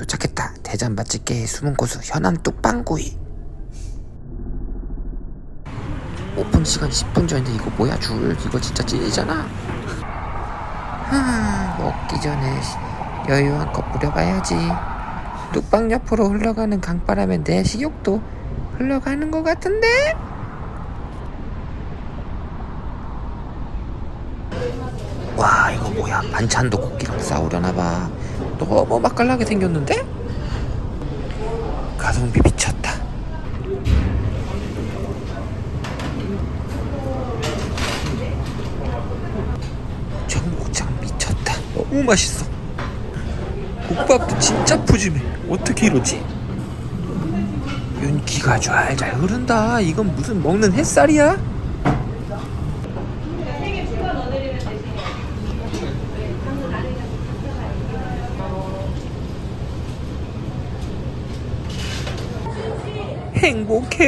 도착했다. 대전 맛집계의 숨은 고수 현암 뚝방구이. 오픈 시간 10분 전인데 이거 뭐야 줄 이거 진짜 찐이잖아. 하, 먹기 전에 시- 여유 한껏 부려봐야지. 뚝방 옆으로 흘러가는 강바람에 내 식욕도 흘러가는 것 같은데? 와 이거 뭐야 반찬도 고기랑 싸우려나봐 너무 맛깔나게 생겼는데? 가성비 미쳤다 청국장 미쳤다 너무 맛있어 국밥도 진짜 푸짐해 어떻게 이러지? 윤기가 좔좔 흐른다 이건 무슨 먹는 햇살이야? 행복해